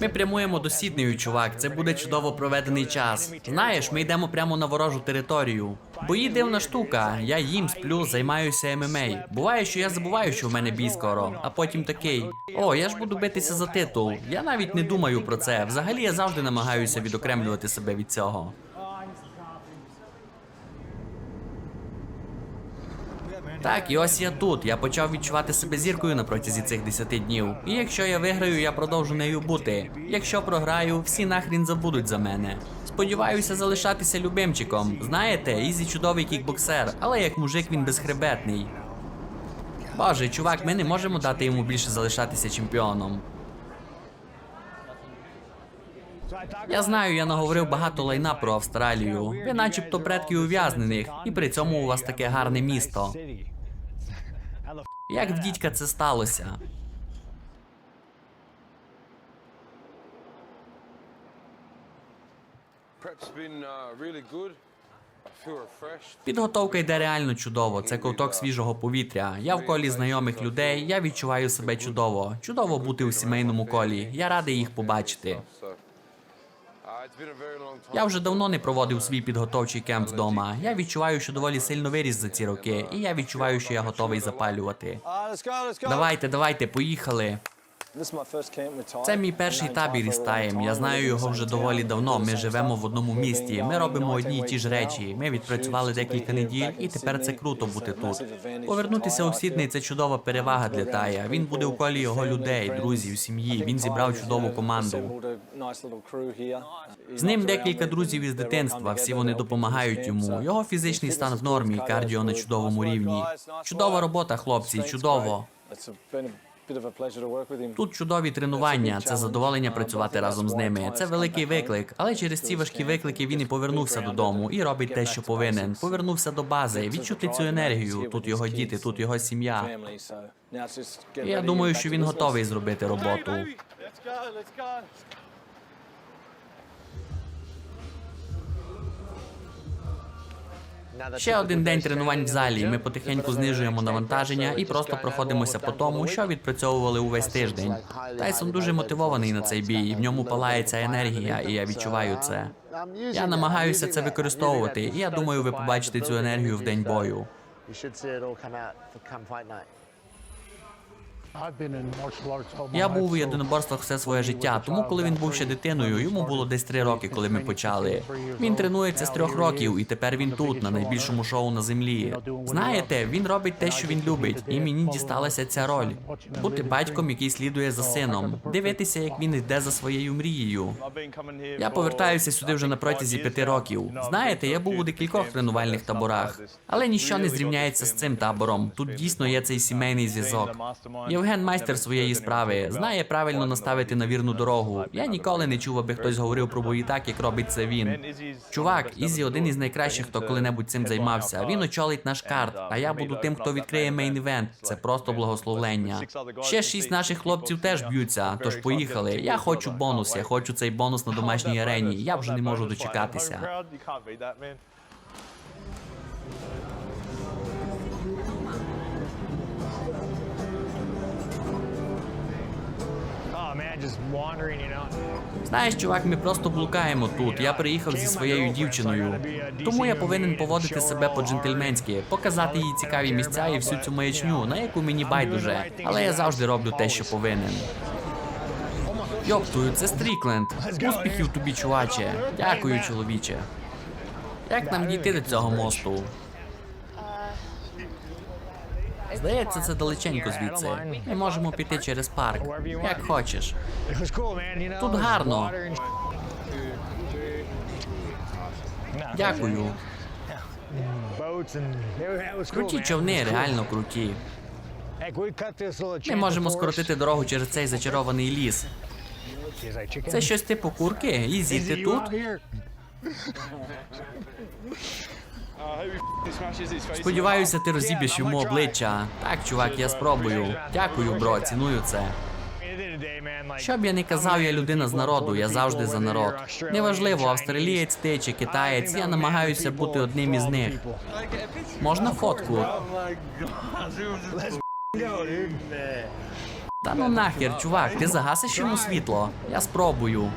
Ми прямуємо до Сіднею, чувак. Це буде чудово проведений час. Знаєш, ми йдемо прямо на ворожу територію. Бої дивна штука. Я їм сплю, займаюся ММА. Буває, що я забуваю, що в мене бій скоро, а потім такий. О, я ж буду битися за титул. Я навіть не думаю про це. Взагалі я завжди намагаюся відокремлювати себе від цього. Так, і ось я тут. Я почав відчувати себе зіркою на протязі цих 10 днів. І якщо я виграю, я продовжу нею бути. Якщо програю, всі нахрін забудуть за мене. Сподіваюся залишатися любимчиком. Знаєте, Ізі чудовий кікбоксер, але як мужик він безхребетний. Боже, чувак, ми не можемо дати йому більше залишатися чемпіоном. Я знаю, я наговорив багато лайна про Австралію. Ви начебто предки ув'язнених, і при цьому у вас таке гарне місто. Як в дідька це сталося? Uh. Підготовка йде реально чудово. Це ковток свіжого повітря. Я в колі знайомих людей. Я відчуваю себе чудово. Чудово бути у сімейному колі. Я радий їх побачити. Я вже давно не проводив свій підготовчий кемп вдома. Я відчуваю, що доволі сильно виріс за ці роки, і я відчуваю, що я готовий запалювати. Uh. Давайте, давайте, поїхали. Це мій перший табір із Таєм. Я знаю його вже доволі давно. Ми живемо в одному місті. Ми робимо одні й ті ж речі. Ми відпрацювали декілька неділь, і тепер це круто бути тут. Повернутися у Сідней – це чудова перевага для Тая. Він буде у колі його людей, друзів, сім'ї. Він зібрав чудову команду. З ним декілька друзів із дитинства. Всі вони допомагають йому. Його фізичний стан в нормі, кардіо на чудовому рівні. Чудова робота, хлопці, чудово. Тут чудові тренування, це задоволення працювати разом з ними. Це великий виклик, але через ці важкі виклики він і повернувся додому і робить те, що повинен. Повернувся до бази, відчути цю енергію. Тут його діти, тут його сім'я. І я думаю, що він готовий зробити роботу. Ще один день тренувань в залі. Ми потихеньку знижуємо навантаження і просто проходимося по тому, що відпрацьовували увесь тиждень. Тайсон дуже мотивований на цей бій, і в ньому палається енергія, і я відчуваю це. Я намагаюся це використовувати, і я думаю, ви побачите цю енергію в день бою. Я був у єдиноборствах все своє життя, тому коли він був ще дитиною, йому було десь три роки, коли ми почали. Він тренується з трьох років, і тепер він тут, на найбільшому шоу на землі. Знаєте, він робить те, що він любить, і мені дісталася ця роль. Бути батьком, який слідує за сином, дивитися, як він йде за своєю мрією. Я повертаюся сюди вже на протязі п'яти років. Знаєте, я був у декількох тренувальних таборах, але ніщо не зрівняється з цим табором. Тут дійсно є цей сімейний зв'язок. Євген майстер своєї справи знає правильно наставити на вірну дорогу. Я ніколи не чув, аби хтось говорив про бої так, як робить це він. Чувак, Ізі один із найкращих, хто коли-небудь цим займався. Він очолить наш карт, а я буду тим, хто відкриє мейн-івент. Це просто благословлення. Ще шість наших хлопців теж б'ються. Тож поїхали. Я хочу бонус. Я хочу цей бонус на домашній арені. Я вже не можу дочекатися. Знаєш, чувак, ми просто блукаємо тут. Я приїхав зі своєю дівчиною. Тому я повинен поводити себе по-джентльменськи, показати їй цікаві місця і всю цю маячню, на яку мені байдуже. Але я завжди роблю те, що повинен. Йоптую, це Стрікленд. Успіхів тобі, чуваче. Дякую, чоловіче. Як нам дійти до цього мосту? Здається, це далеченько звідси. Ми можемо піти через парк. Як хочеш. Тут гарно. Дякую. Круті човни, реально круті. Ми можемо скоротити дорогу через цей зачарований ліс. Це щось типу курки? Ізі, ти тут? Сподіваюся, ти розіб'єш йому обличчя. Так, чувак, я спробую. Дякую, бро, ціную це. Що б я не казав, я людина з народу, я завжди за народ. Неважливо, австралієць ти чи китаєць, я намагаюся бути одним із них. Можна фотку? Та ну нахер, чувак, ти загасиш йому світло? Я спробую.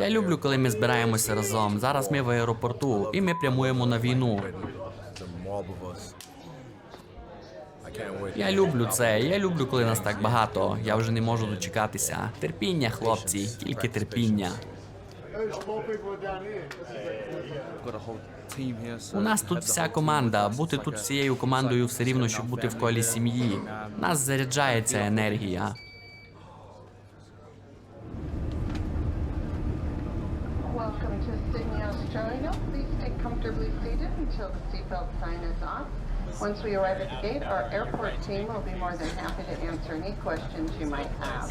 Я люблю, коли ми збираємося разом. Зараз ми в аеропорту, і ми прямуємо на війну. Я люблю це. Я люблю, коли нас так багато. Я вже не можу дочекатися. Терпіння, хлопці, тільки терпіння. У нас тут вся команда. Бути тут всією командою все рівно, щоб бути в колі сім'ї. Нас заряджає ця енергія. Comfortably seated until the seatbelt sign is off. Once we arrive at the gate, our airport team will be more than happy to answer any questions you might have.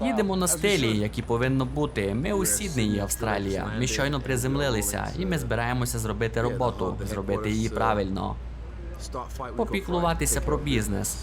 Їдемо на стелі, як і повинно бути. Ми у Сіднеї, Австралія. Ми щойно приземлилися, і ми збираємося зробити роботу, зробити її правильно. Попіклуватися про бізнес.